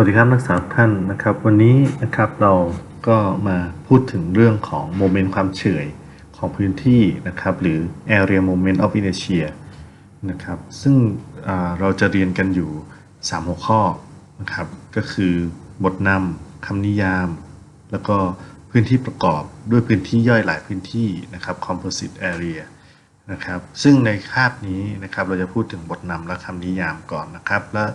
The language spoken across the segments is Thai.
วัสดีครับนักศึกษาท่านนะครับ วันนี้นะครับเราก็มาพูดถึงเรื่องของโมเมนต์ความเฉยของพื้นที่นะครับ หรือ area moment of inertia นะครับ ซึ่งเราจะเรียนกันอยู่ 3 หัวข้อนะครับ ก็คือบทนำคำนิยาม แล้วก็พื้นที่ประกอบด้วยพื้นที่ย่อยหลายพื้นที่นะครับ composite area นะครับ ซึ่งในคาบนี้นะครับเราจะพูดถึงบทนำและคำนิยามก่อนนะครับ และ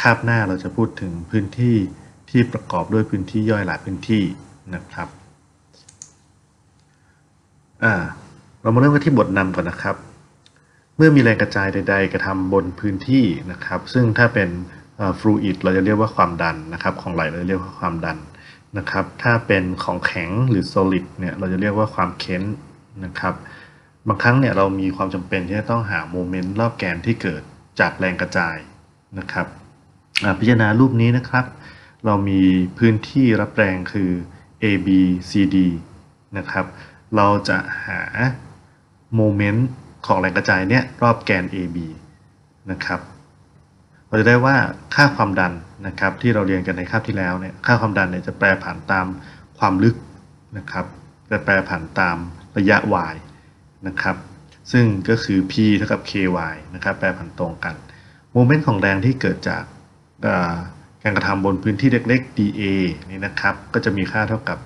คาบหน้าเราจะพูดถึงพื้นที่ที่ประกอบด้วยพื้นที่ย่อยหลายพื้นที่นะครับอ่าเรามาเริ่มกันที่บทนำก่อนนะครับ เมื่อมีแรงกระจายใด ๆ กระทำบนพื้นที่นะครับ ซึ่งถ้าเป็นฟลูอิดเราจะเรียกว่าความดันนะครับ ของไหลเราจะเรียกว่าความดันนะครับ ถ้าเป็นของแข็งหรือ solid เนี่ยเราจะเรียกว่าความเค้นนะครับ บางครั้งเนี่ยเรามีความจำเป็นที่จะต้องหาโมเมนต์รอบแกนที่เกิดจากแรงกระจายนะครับ พิจารณารูปนี้นะครับ เรามีพื้นที่รับแรงคือ A B C D นะครับ เราจะหาโมเมนต์ของแรงกระจายเนี่ยรอบแกน AB นะครับ เราจะได้ว่าค่าความดันนะครับที่เราเรียนกันในคาบที่แล้วเนี่ยค่าความดันเนี่ยจะแปรผันตามความลึกนะครับจะแปรผันตามระยะ y นะครับ ซึ่งก็คือ p เท่ากับ ky นะครับ แปรผันตรงกัน โมเมนต์ของแรงที่เกิดจาก การกระทำบนพื้นที่เล็กๆ dA นี่นะครับ ก็จะมีค่าเท่ากับ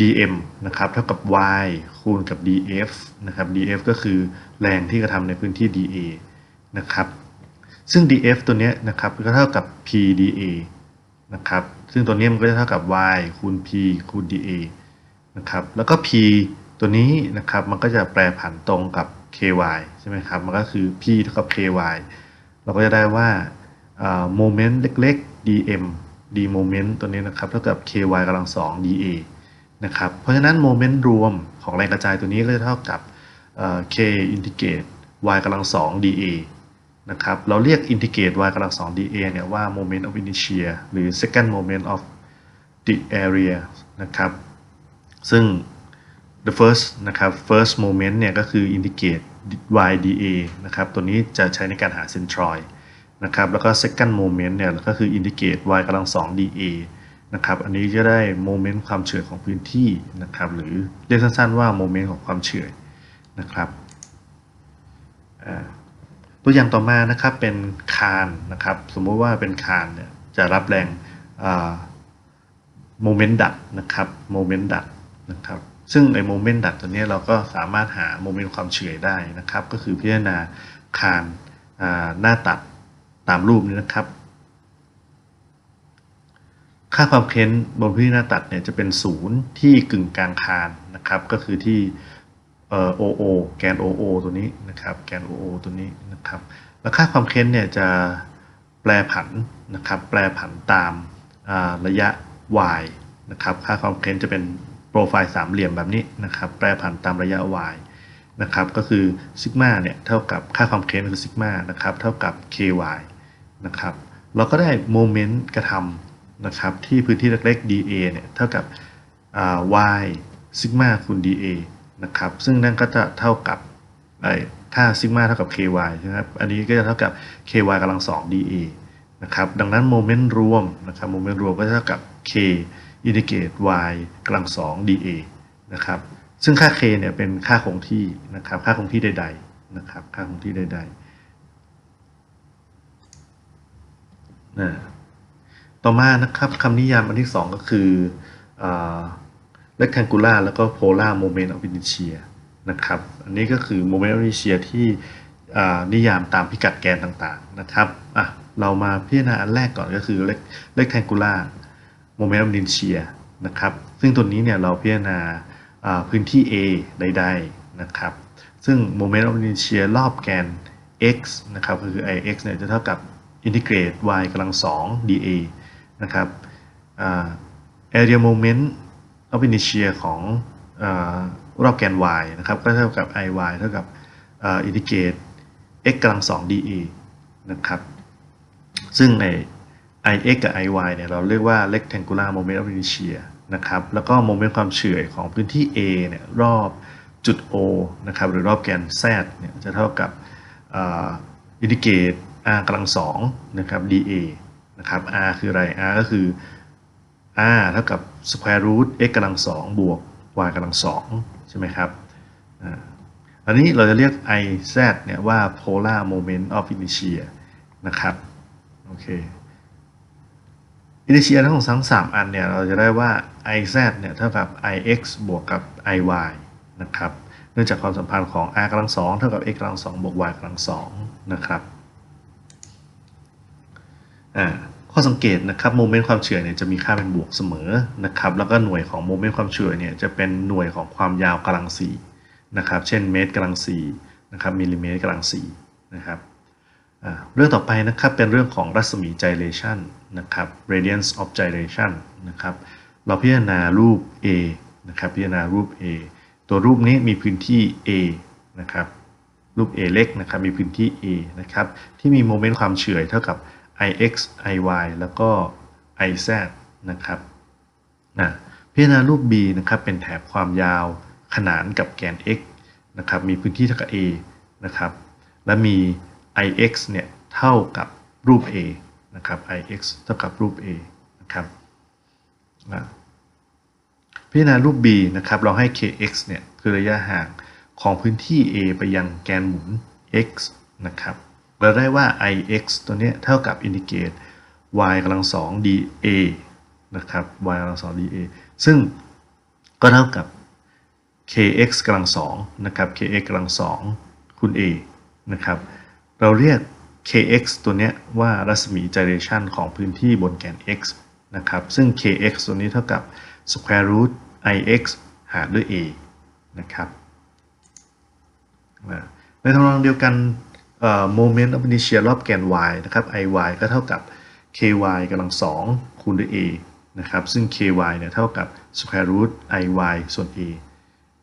dm นะครับเท่ากับ y คูณกับ df นะครับ df ก็คือแรงที่กระทำในพื้นที่ dA นะครับ ซึ่ง df ตัวนี้นะครับก็เท่ากับ pdA นะครับ ซึ่งตัวนี้มันก็จะเท่ากับ y คูณ p คูณ dA นะครับ แล้วก็ p ตัวนี้นะครับมันก็จะแปรผันตรงกับ ky ใช่ไหมครับ มันก็คือ p เท่ากับ ky เราก็จะได้ว่า โมเมนต์เล็กๆ dm d โมเมนต์ตัวนี้นะครับเท่ากับ ky กำลังสอง dA นะครับเพราะฉะนั้นโมเมนต์รวมของแรงกระจายตัวนี้ก็จะเท่ากับ k อินทิเกรต y กำลังสอง dA นะครับเราเรียกอินทิเกรต y กำลังสอง dA เนี่ยว่า moment of inertia หรือ second moment of the area นะครับซึ่ง the first นะครับ first moment เนี่ยก็คือ indicate y dA นะครับตัวนี้จะใช้ในการหา centroid นะครับแล้วก็ second moment เนี่ยก็คือ indicate y กำลังสอง dA นะครับอันนี้จะได้ moment ความเฉื่อยของพื้นที่นะครับหรือเรียกสั้นๆว่า moment ของความเฉื่อยนะครับตัวอย่างต่อมานะครับเป็นคานนะครับสมมติว่าเป็นคานเนี่ยจะรับแรงโมเมนต์ดัดนะครับโมเมนต์ดัดนะครับซึ่งไอโมเมนต์ดัดตัวนี้เราก็สามารถหาโมเมนต์ความเฉื่อยได้นะครับก็คือพิจารณาคานหน้าตัด ตามรูปนี้นะครับ ค่าความเค้นบนพื้นที่หน้าตัดเนี่ยจะเป็นศูนย์ที่กึ่งกลางคานนะครับ ก็คือที่เอ่อ OO แกน OO ตัวนี้นะครับ แกน OO ตัวนี้นะครับ แล้วค่าความเค้นเนี่ยจะแปรผันนะครับ แปรผันตามระยะ y นะครับ ค่าความเค้นจะเป็นโปรไฟล์สามเหลี่ยมแบบนี้นะครับ แปรผันตามระยะ y นะครับ ก็คือซิกมาเนี่ยเท่ากับค่าความเค้นคือซิกมานะครับ เท่ากับ ky นะครับ เราก็ได้โมเมนต์กระทำนะครับที่พื้นที่เล็กๆ dA เนี่ยเท่ากับ y ซิกมาคูณ dA นะครับ ซึ่งนั่นก็จะเท่ากับไอ้ค่าซิกมาเท่ากับ ky ใช่ไหมครับ อันนี้ก็จะเท่ากับ ky กำลังสอง dA นะครับ ดังนั้นโมเมนต์รวมนะครับโมเมนต์รวมก็จะเท่ากับ k อินทิเกรต y กำลังสอง dA นะครับ ซึ่งค่า k เนี่ยเป็นค่าคงที่นะครับ ค่าคงที่ใด ๆ นะครับ ค่าคงที่ใด ๆ นะต่อมานะครับคำนิยามอันที่สองก็คืออ่า rectangular แล้วก็ polar moment of inertia นะครับ อันนี้ก็คือ moment of inertia ที่อ่นิยามตามพิกัดแกนต่างๆนะครับอะเรามาพิจารณาอันแรกก่อนก็คือ rect- rectangular moment of inertia นะครับ ซึ่งตัวนี้เนี่ยเราพิจารณาอ่าพื้นที่ A ใดๆนะครับ ซึ่ง moment of inertia รอบแกน x นะครับก็คือ ix เนี่ยจะเท่ากับ integrate y กำลังสอง dA นะครับ area moment of inertia ของอรอบแกน y นะครับ ก็เท่ากับ iy เท่ากับอ่า integrate x กำลังสอง dA นะครับ ซึ่งใน ix กับ iy เนี่ย เราเรียกว่า rectangular moment of inertia นะครับ แล้วก็โมเมนต์ความเฉื่อยของพื้นที่ A เนี่ย รอบจุด O นะครับ หรือรอบแกน Z เนี่ย จะเท่ากับอินดิเกรต r กำลังสองนะครับ dA นะครับ r คืออะไร r ก็คือ r เท่ากับ square root x กำลังสองบวก y กำลังสองใช่ไหมครับอันนี้เราจะเรียก i z เนี่ยว่า polar moment of inertia นะครับโอเค inertia ทั้งทั้งสามอันเนี่ยเราจะได้ว่า i z เนี่ยเท่ากับ i x บวกกับ i y นะครับ เนื่องจากความสัมพันธ์ของ r กำลังสองเท่ากับ x กำลังสองบวก y กำลังสองนะครับ ข้อสังเกตนะครับโมเมนต์ความเฉื่อยเนี่ยจะมีค่าเป็นบวกเสมอนะครับแล้วก็หน่วยของโมเมนต์ความเฉื่อยเนี่ยจะเป็นหน่วยของความยาวกำลังสี่นะครับเช่นเมตรกำลังสี่นะครับมิลลิเมตรกำลังสี่นะครับเรื่องต่อไปนะครับเป็นเรื่องของรัศมี gylation นะครับ radiance of gylation นะครับเราพิจารณารูป A นะครับพิจารณารูป A ตัวรูปนี้มีพื้นที่ A นะครับรูป A เล็กนะครับมีพื้นที่ A นะครับที่มีโมเมนต์ความเฉื่อยเท่ากับ ix iy แล้วก็ iz นะครับนะพิจารณารูป b นะครับเป็นแถบความยาวขนานกับแกน x นะครับมีพื้นที่เท่ากับ a นะครับและมี ix เนี่ยเท่ากับรูป a นะครับ ix เท่ากับรูป a นะครับนะพิจารณารูป b นะครับเราให้ kx เนี่ยคือระยะห่างของพื้นที่ a ไปยังแกนหมุน x นะครับ เราได้ว่า ix ตัวนี้เท่ากับอินทิเกรต y กำลังสอง dA นะครับ y กำลังสอง dA ซึ่งก็เท่ากับ kx กำลังสองนะครับ kx กำลังสองคูณ a นะครับ เราเรียก kx ตัวนี้ว่ารัศมี gyration ของพื้นที่บนแกน x นะครับ ซึ่ง kx ตัวนี้เท่ากับ square root ix หารด้วย a นะครับในทำนองเดียวกัน โมเมนต์ of inertia รอบแกน y นะครับ iy ก็เท่ากับ ky กำลังสองคูณด้วย a นะครับ ซึ่ง ky เนี่ยเท่ากับ square root iy ส่วน a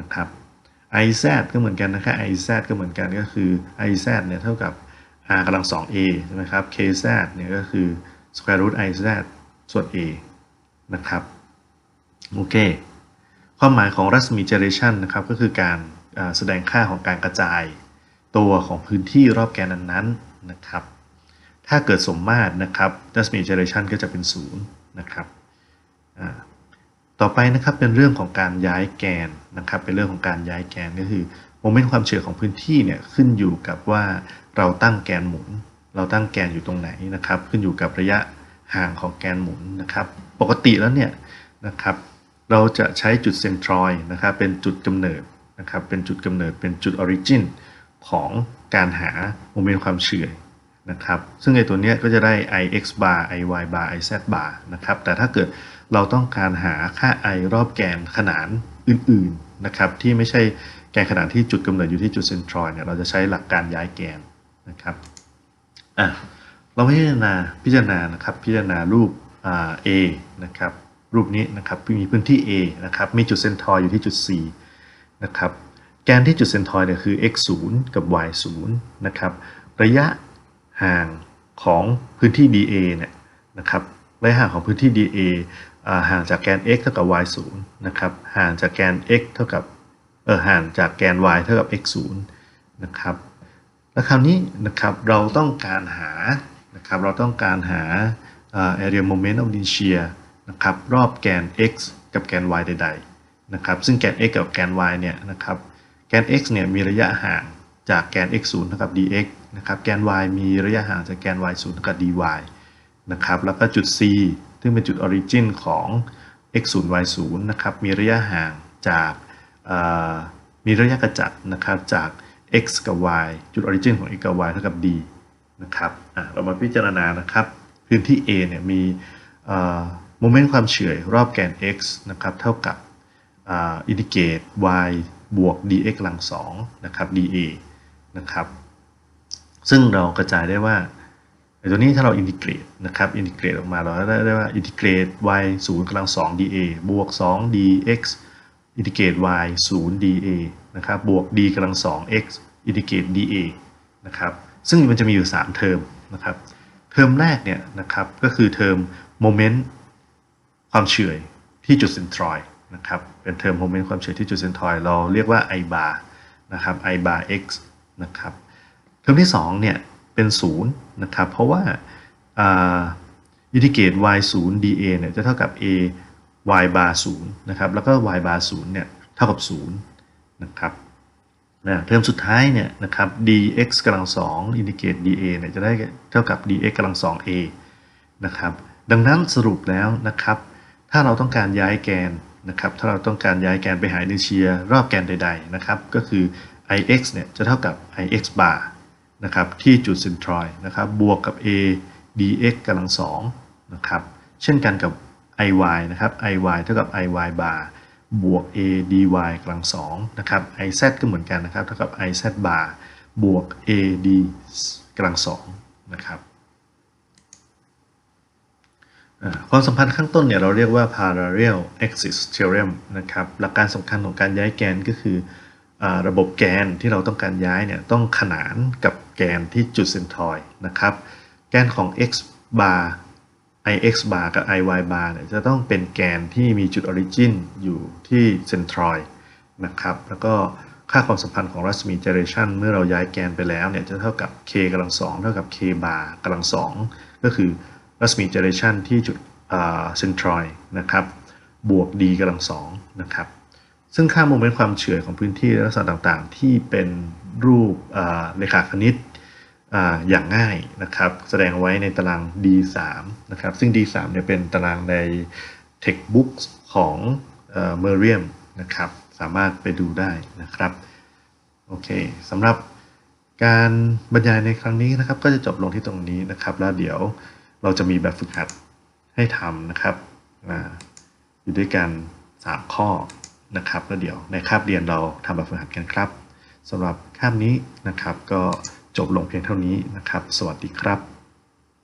นะครับ iz ก็เหมือนกันนะครับ iz ก็เหมือนกันก็คือ iz เนี่ยเท่ากับ r กำลังสอง a ใช่ไหมครับ kz เนี่ยก็คือ square root iz ส่วน a นะครับ โอเค ความหมายของรัศมี gyration นะครับ ก็คือการแสดงค่าของการกระจาย ตัวของพื้นที่รอบแกนนั้นๆนะครับ ถ้าเกิดสมมาตรนะครับ Dasmi Generation ก็จะเป็น0นะครับต่อไปนะครับเป็นเรื่องของการย้ายแกนนะครับ เป็นเรื่องของการย้ายแกนก็คือโมเมนต์ความเฉื่อยของพื้นที่เนี่ยขึ้นอยู่กับว่าเราตั้งแกนหมุน เราตั้งแกนอยู่ตรงไหนนะครับ ขึ้นอยู่กับระยะห่างของแกนหมุนนะครับ ปกติแล้วเนี่ยนะครับเราจะใช้จุดเซนทรอยนะครับเป็นจุดกำเนิดนะครับเป็นจุดกำเนิดเป็นจุดออริจิน ของการหาโมเมนต์ความเฉื่อยนะครับ ซึ่งไอตัวเนี้ยก็จะได้ ix bar iy bar iz bar นะครับ แต่ถ้าเกิดเราต้องการหาค่า i รอบแกนขนานอื่นๆนะครับที่ไม่ใช่แกนขนานที่จุดกำเนิดอยู่ที่จุดเซนทรอยเนี่ยเราจะใช้หลักการย้ายแกนนะครับอะเราพิจารณาพิจารณานะครับพิจารณารูป A นะครับรูปนี้นะครับมีพื้นที่ A นะครับมีจุดเซนทรอยอยู่ที่จุด C นะครับ แกนที่จุดเซนทรอยเนี่ยคือ x 0กับ y 0นะครับ ระยะห่างของพื้นที่ dA เนี่ยนะครับ ระยะห่างของพื้นที่ dA ห่างจากแกน x เท่ากับ y 0นะครับ ห่างจากแกน x เท่ากับ เออ ห่างจากแกน y เท่ากับ x 0นะครับ แล้วคราวนี้นะครับ เราต้องการหา นะครับ เราต้องการหา area moment of inertia นะครับ รอบแกน x กับแกน y ใด ๆ นะครับ ซึ่งแกน x กับแกน y เนี่ยนะครับ แกน x เนี่ยมีระยะห่างจากแกน x 0เท่ากับ dx นะครับแกน y มีระยะห่างจากแกน y 0เท่ากับ dy นะครับแล้วก็จุด c ซึ่งเป็นจุด origin ของ x 0 y 0นะครับมีระยะห่างจากมีระยะกระจัดนะครับจาก x กับ y จุด origin ของ x กับ y เท่ากับ d นะครับเรามาพิจารณานะครับพื้นที่ A เนี่ยมีโมเมนต์ความเฉื่อยรอบแกน x นะครับเท่ากับอินทิเกรต y บวก dx กำลังสองนะครับ dA นะครับซึ่งเรากระจายได้ว่าตัวนี้ถ้าเราอินทิเกรตนะครับอินทิเกรตออกมาเราได้ได้ว่าอินทิเกรต y 0กำลังสอง dA บวก 2 dx อินทิเกรต y 0 dA นะครับบวก d กำลังสอง x อินทิเกรต dA นะครับซึ่งมันจะมีอยู่ 3 เทอมนะครับเทอมแรกเนี่ยนะครับก็คือเทอมโมเมนต์ความเฉื่อยที่จุดเซนทรอย นะครับเป็นเทอมโมเมนต์ความเฉื่อยที่จุดเซนทรอยเราเรียกว่า i bar นะครับ i bar x นะครับเทอมที่2เนี่ยเป็น0นะครับเพราะว่าอินทิเกรต y 0 dA เนี่ยจะเท่ากับ a y bar 0นะครับแล้วก็ y bar 0เนี่ยเท่ากับ0นะครับนะเทอมสุดท้ายเนี่ยนะครับ dx กำลัง2อินทิเกรต dA เนี่ยจะได้เท่ากับ dx กำลัง 2a นะครับดังนั้นสรุปแล้วนะครับ ถ้าเราต้องการย้ายแกน นะครับถ้าเราต้องการย้ายแกนไปหาอินเชียรอบแกนใด ๆ นะครับ ก็คือ ix เนี่ยจะเท่ากับ ix bar นะครับที่จุดเซนทรอยนะครับบวกกับ a dx กำลังสองนะครับเช่นกันกับ iy นะครับ iy เท่ากับ iy bar บวก a dy กำลังสองนะครับ iz ก็เหมือนกันนะครับเท่ากับ iz bar บวก a d กำลังสองนะครับ ความสัมพันธ์ข้างต้นเนี่ยเราเรียกว่า parallel axis theorem นะครับหลักการสำคัญของการย้ายแกนก็คืออระบบแกนที่เราต้องการย้ายเนี่ยต้องขนานกับแกนที่จุดเซนทรอยนะครับ แกนของ x bar ix bar กับ iy bar เนี่ยจะต้องเป็นแกนที่มีจุดออริจินอยู่ที่เซนทรอยนะครับแล้วก็ค่าความสัมพันธ์ของรัศมี gyration เมื่อเราย้ายแกนไปแล้วเนี่ยจะเท่ากับ k กำลังสองเท่ากับ k bar กำลังสองก็คือ รัศมี gyration ที่จุดเซนทรอยด์นะครับบวก d กำลังสองนะครับซึ่งค่าโมเมนต์ความเฉื่อยของพื้นที่และลักษณะต่างๆ ที่เป็นรูปเลขาคณิตออย่างง่ายนะครับ แสดงไว้ในตาราง D3 นะครับ ซึ่ง D3 เนี่ยเป็นตารางใน Textbook ของเอ่อ Merriam นะครับ สามารถไปดูได้นะครับ โอเคสำหรับการบรรยายในครั้งนี้นะครับ ก็จะจบลงที่ตรงนี้นะครับ แล้วเดี๋ยว เราจะมีแบบฝึกหัดให้ทำนะครับอยู่ด้วยกัน 3 ข้อนะครับแล้วเดี๋ยวในคาบเรียนเราทำแบบฝึกหัดกันครับสำหรับคาบนี้นะครับ ก็จบลงเพียงเท่านี้นะครับ สวัสดีครับ